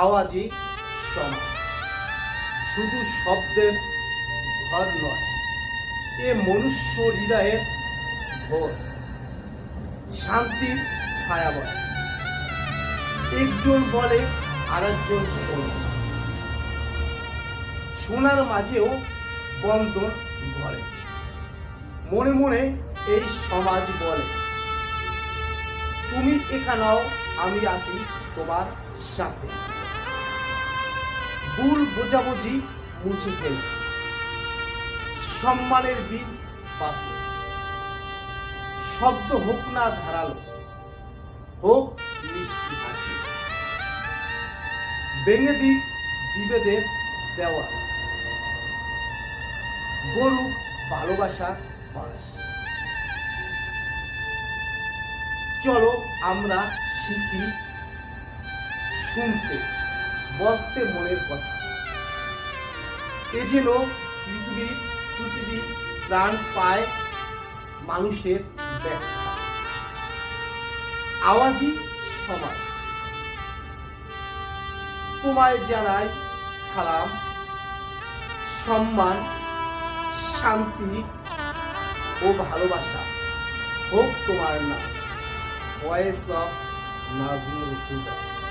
আওয়াজই সমাজ শুধু শব্দের ঘর নয়, এ মনুষ্য হৃদয়ের ঘোর। শান্তির ছায়া বলে। একজন বলে, আরেকজন শোনে। সোনার মাঝেও বন্ধন ঘরে মনে মনে এই সমাজ বলে, তুমি এখানেও আমি আছি তোমার সাথে। ভুল বোঝাবুঝি মুছে ফেলে। সম্মানের বীজ বাঁচে শব্দ হোক না ধারালো, হোক মিষ্টি হাসি। ভেঙে দিক বিভেদের দেওয়া গরুক ভালোবাসা বাস চলো আমরা শিখি শুনতে। বলতে মনের কথা। এ যেন পৃথিবীর প্রতিটি প্রাণ পায় মানুষের ব্যাখ্যা। আওয়াজই সমাজ। তোমায় জানাই সালাম, সম্মান, শান্তি ও ভালোবাসা। হোক তোমার নাম। Voice of Nazmul Huda.